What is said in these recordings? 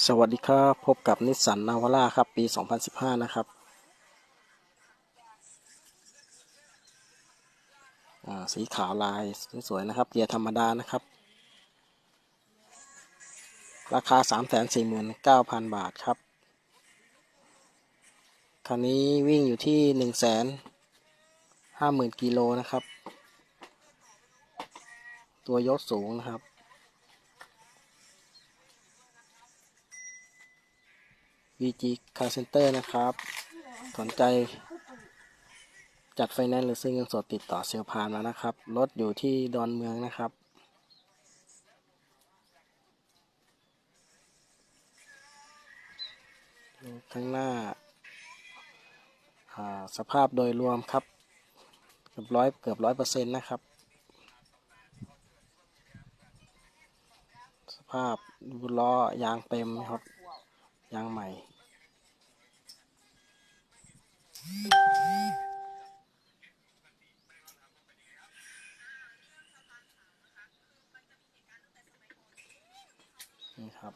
สวัสดีครับ พบกับนิสสันนาวาร่าครับ ปี 2015 นะครับสีขาวลายสวยๆนะครับเกียร์ธรรมดานะครับ ราคา 349,000 บาทครับ คันนี้วิ่งอยู่ที่ 150,000 กิโลนะครับ ตัวยกสูงนะครับ VG Car Center นะครับ สนใจจัดไฟแนนซ์หรือซื้อเงินสดติดต่อเซลพานมานะครับ รถอยู่ที่ดอนเมืองนะครับ ข้างหน้าาสภาพโดยรวมครับเกือบร้อยเกือบร้อยเปอร์เซ็นต์นะครับ สภาพล้อยางเต็มครับ ยางใหม่ นี่ครับ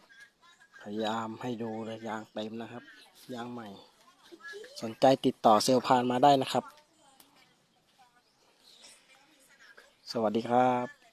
พยายามให้ดูเลยยางเต็มนะครับ ยางใหม่ สนใจติดต่อเซลลพานมาได้นะครับ สวัสดีครับ